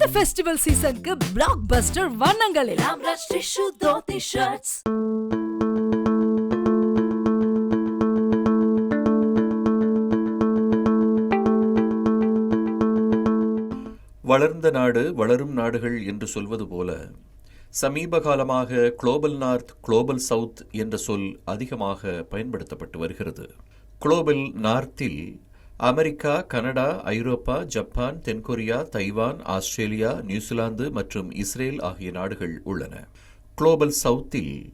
அடுத்த ஃபெஸ்டிவல் சீசனுக்கு பிளாக் பஸ்டர் வண்ணங்களில். வளர்ந்த நாடு வளரும் நாடுகள் என்று சொல்வது போல சமீப காலமாக குளோபல் நார்த் குளோபல் சவுத் என்ற சொல் அதிகமாக பயன்படுத்தப்பட்டு வருகிறது. குளோபல் நார்த்தில் அமெரிக்கா கனடா ஐரோப்பா ஜப்பான் தென்கொரியா தைவான் ஆஸ்திரேலியா நியூசிலாந்து மற்றும் இஸ்ரேல் ஆகிய நாடுகள் உள்ளன. குளோபல் சவுத்தில்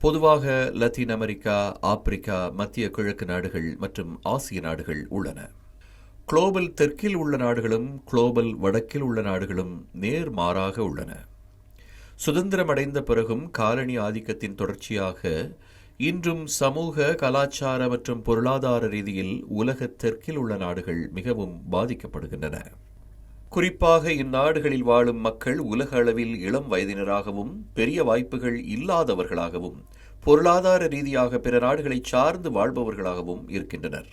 பொதுவாக லத்தீன் அமெரிக்கா ஆப்பிரிக்கா மத்திய கிழக்கு நாடுகள் மற்றும் ஆசிய நாடுகள் உள்ளன. குளோபல் தெற்கில் உள்ள நாடுகளும் குளோபல் வடக்கில் உள்ள நாடுகளும் நேர்மாறாக உள்ளன. சுதந்திரமடைந்த பிறகும் காலனி ஆதிக்கத்தின் தொடர்ச்சியாக இன்றும் சமூக கலாச்சார மற்றும் பொருளாதார ரீதியில் உலக தெற்கில் உள்ள நாடுகள் மிகவும் பாதிக்கப்படுகின்றன. குறிப்பாக இந்நாடுகளில் வாழும் மக்கள் உலக அளவில் இளம் வயதினராகவும் பெரிய வாய்ப்புகள் இல்லாதவர்களாகவும் பொருளாதார ரீதியாக பிற நாடுகளை சார்ந்து வாழ்பவர்களாகவும் இருக்கின்றனர்.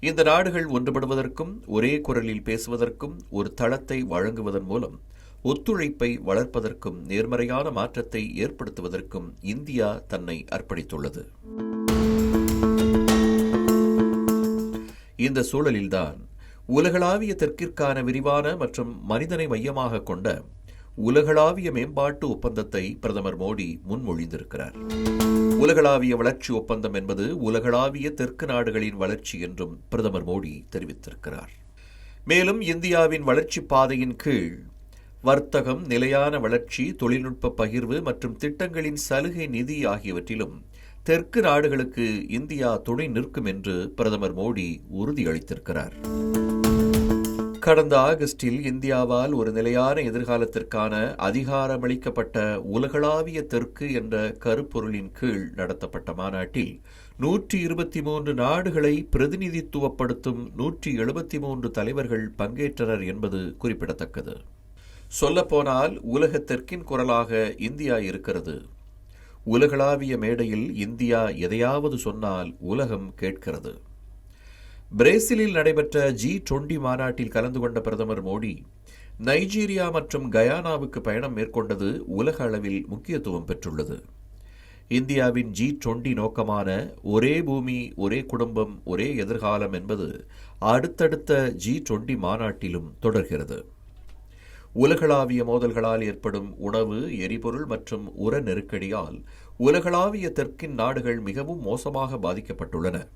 இந்த நாடுகள் ஒன்றுபடுவதற்கும் ஒரே குரலில் பேசுவதற்கும் ஒரு தளத்தை வழங்குவதன் மூலம் ஒத்துழைப்பை வளர்ப்பதற்கும் நேர்மறையான மாற்றத்தை ஏற்படுத்துவதற்கும் இந்தியா தன்னை அர்ப்பணித்துள்ளது. இந்த சூழலில்தான் உலகளாவிய தெற்கிற்கான விரிவான மற்றும் மனிதனை மையமாக கொண்ட உலகளாவிய மேம்பாட்டு ஒப்பந்தத்தை பிரதமர் மோடி முன்மொழிந்திருக்கிறார். உலகளாவிய வளர்ச்சி ஒப்பந்தம் என்பது உலகளாவிய தெற்கு நாடுகளின் வளர்ச்சி என்றும் பிரதமர் மோடி தெரிவித்திருக்கிறார். மேலும் இந்தியாவின் வளர்ச்சி பாதையின் கீழ் வர்த்தகம் நிலையான வளர்ச்சி தொழில்நுட்ப பகிர்வு மற்றும் திட்டங்களின் சலுகை நிதி ஆகியவற்றிலும் தெற்கு நாடுகளுக்கு இந்தியா துணை நிற்கும் என்று பிரதமர் மோடி உறுதியளித்திருக்கிறார். கடந்த ஆகஸ்டில் இந்தியாவால் ஒரு நிலையான எதிர்காலத்திற்கான அதிகாரமளிக்கப்பட்ட உலகளாவிய தெற்கு என்ற கருப்பொருளின் கீழ் நடத்தப்பட்ட மாநாட்டில் நூற்றி இருபத்தி மூன்று நாடுகளை பிரதிநிதித்துவப்படுத்தும் நூற்றி எழுபத்தி மூன்று தலைவர்கள் பங்கேற்றனர் என்பது குறிப்பிடத்தக்கது. சொல்லப்போனால் உலக தெற்கின் குரலாக இந்தியா இருக்கிறது. உலகளாவிய மேடையில் இந்தியா எதையாவது சொன்னால் உலகம் கேட்கிறது. பிரேசிலில் நடைபெற்ற ஜி டுவெண்டி மாநாட்டில் கலந்து கொண்ட பிரதமர் மோடி நைஜீரியா மற்றும் கயானாவுக்கு பயணம் மேற்கொண்டது உலக அளவில் முக்கியத்துவம் பெற்றுள்ளது. இந்தியாவின் ஜி டுவெண்டி நோக்கமான ஒரே பூமி ஒரே குடும்பம் ஒரே எதிர்காலம் என்பது அடுத்தடுத்த ஜி டுவெண்டி மாநாட்டிலும் தொடர்கிறது. உலகளாவிய மோதல்களால் ஏற்படும் உணவு எரிபொருள் மற்றும் உர நெருக்கடியால் உலகளாவிய தெற்கின் நாடுகள் மிகவும் மோசமாக பாதிக்கப்பட்டுள்ளன.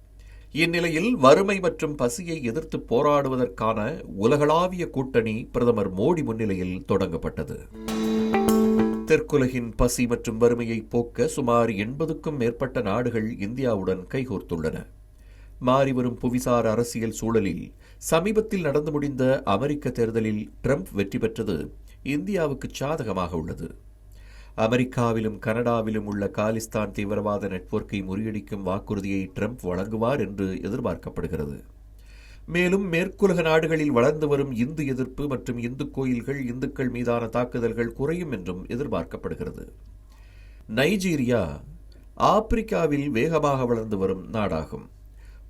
இந்நிலையில் வறுமை மற்றும் பசியை எதிர்த்து போராடுவதற்கான உலகளாவிய கூட்டணி பிரதமர் மோடி முன்னிலையில் தொடங்கப்பட்டது. தெற்குலகின் பசி மற்றும் வறுமையை போக்க சுமார் எண்பதுக்கும் மேற்பட்ட நாடுகள் இந்தியாவுடன் கைகோர்த்துள்ளன. மாறிவரும் புவிசார் அரசியல் சூழலில் சமீபத்தில் நடந்து முடிந்த அமெரிக்க தேர்தலில் ட்ரம்ப் வெற்றி பெற்றது இந்தியாவுக்கு சாதகமாக உள்ளது. அமெரிக்காவிலும் கனடாவிலும் உள்ள காலிஸ்தான் தீவிரவாத நெட்வொர்க்கை முறியடிக்கும் வாக்குறுதியை ட்ரம்ப் வழங்குவார் என்று எதிர்பார்க்கப்படுகிறது. மேலும் மேற்குலக நாடுகளில் வளர்ந்து வரும் இந்து எதிர்ப்பு மற்றும் இந்து கோயில்கள் இந்துக்கள் மீதான தாக்குதல்கள் குறையும் என்றும் எதிர்பார்க்கப்படுகிறது. நைஜீரியா ஆப்பிரிக்காவில் வேகமாக வளர்ந்து வரும் நாடாகும்.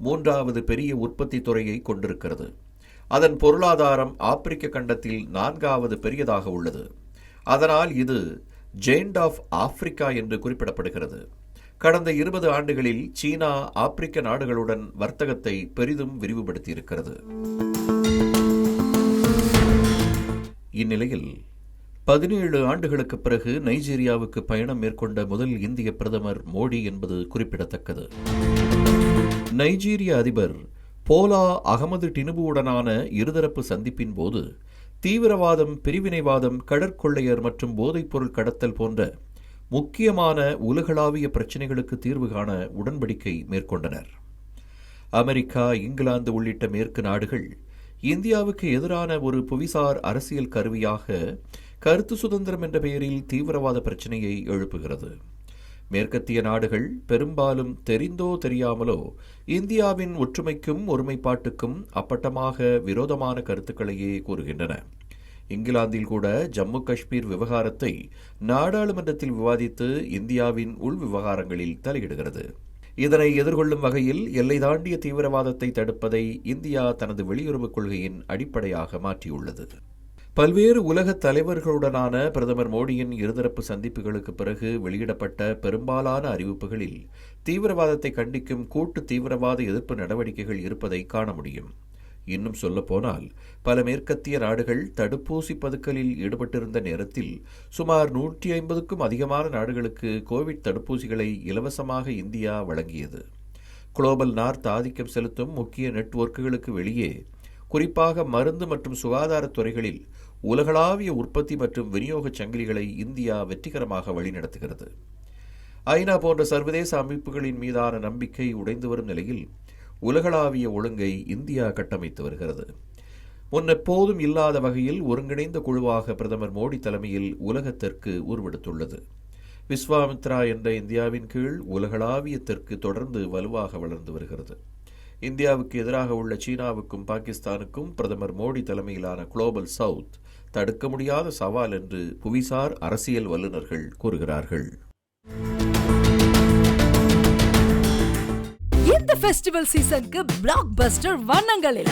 மூன்றாவது பெரிய உற்பத்தி துறையை கொண்டிருக்கிறது. அதன் பொருளாதாரம் ஆப்பிரிக்க கண்டத்தில் நான்காவது பெரியதாக உள்ளது. அதனால் இது ஜெயிண்ட் ஆஃப் ஆப்பிரிக்கா என்று குறிப்பிடப்படுகிறது. கடந்த இருபது ஆண்டுகளில் சீனா ஆப்பிரிக்க நாடுகளுடன் வர்த்தகத்தை பெரிதும் விரிவுபடுத்தியிருக்கிறது. இந்நிலையில் பதினேழு ஆண்டுகளுக்கு பிறகு நைஜீரியாவுக்கு பயணம் மேற்கொண்ட முதல் இந்திய பிரதமர் மோடி என்பது குறிப்பிடத்தக்கது. நைஜீரிய அதிபர் போலா அகமது டினுபுவுடனான இருதரப்பு சந்திப்பின் போது தீவிரவாதம் பிரிவினைவாதம் கடற்கொள்ளையர் மற்றும் போதைப்பொருள் கடத்தல் போன்ற முக்கியமான உலகளாவிய பிரச்சினைகளுக்கு தீர்வு காண உடன்படிக்கை மேற்கொண்டனர். அமெரிக்கா இங்கிலாந்து உள்ளிட்ட மேற்கு நாடுகள் இந்தியாவுக்கு எதிரான ஒரு புவிசார் அரசியல் கருவியாக கருத்து சுதந்திரம் என்ற பெயரில் தீவிரவாத பிரச்சினையை எழுப்புகிறது. மேற்கத்திய நாடுகள் பெரும்பாலும் தெரிந்தோ தெரியாமலோ இந்தியாவின் ஒற்றுமைக்கும் ஒருமைப்பாட்டுக்கும் அப்பட்டமாக விரோதமான கருத்துக்களையே கூறுகின்றன. இங்கிலாந்தில் கூட ஜம்மு காஷ்மீர் விவகாரத்தை நாடாளுமன்றத்தில் விவாதித்து இந்தியாவின் உள் விவகாரங்களில் தலையிடுகிறது. இதனை எதிர்கொள்ளும் வகையில் எல்லை தாண்டிய தீவிரவாதத்தை தடுப்பதை இந்தியா தனது வெளியுறவுக் கொள்கையின் அடிப்படையாக மாற்றியுள்ளது. பல்வேறு உலக தலைவர்களுடனான பிரதமர் மோடியின் இருதரப்பு சந்திப்புகளுக்கு பிறகு வெளியிடப்பட்ட பெரும்பாலான அறிவிப்புகளில் தீவிரவாதத்தை கண்டிக்கும் கூட்டு தீவிரவாத எதிர்ப்பு நடவடிக்கைகள் இருப்பதை காண முடியும். இன்னும் சொல்லப்போனால் பல மேற்கத்திய நாடுகள் தடுப்பூசி பதுக்கலில் ஈடுபட்டிருந்த நேரத்தில் சுமார் நூற்றி ஐம்பதுக்கும் அதிகமான நாடுகளுக்கு கோவிட் தடுப்பூசிகளை இலவசமாக இந்தியா வழங்கியது. குளோபல் நார்த் ஆதிக்கம் செலுத்தும் முக்கிய நெட்வொர்க்குகளுக்கு வெளியே குறிப்பாக மருந்து மற்றும் சுகாதாரத் துறைகளில் உலகளாவிய உற்பத்தி மற்றும் விநியோகச் சங்கிலிகளை இந்தியா வெற்றிகரமாக வழிநடத்துகிறது. ஐநா போன்ற சர்வதேச அமைப்புகளின் மீதான நம்பிக்கை உடைந்து வரும் நிலையில் உலகளாவிய ஒழுங்கை இந்தியா கட்டமைத்து வருகிறது. முன்னெப்போதும் இல்லாத வகையில் ஒருங்கிணைந்த குழுவாக பிரதமர் மோடி தலைமையில் உலகத்திற்கு உருவெடுத்துள்ளது. விஸ்வாமித்ரா என்ற இந்தியாவின் கீழ் உலகளாவிய தெற்கு தொடர்ந்து வலுவாக வளர்ந்து வருகிறது. இந்தியாவுக்கு எதிராக உள்ள சீனாவுக்கும் பாகிஸ்தானுக்கும் பிரதமர் மோடி தலைமையிலான குளோபல் சவுத் தடுக்க முடியாத சவால் என்று புவிசார் அரசியல் வல்லுநர்கள் கூறுகிறார்கள். இந்த ஃபெஸ்டிவல் சீசனுக்கு பிளாக் பஸ்டர் வண்ணங்கள்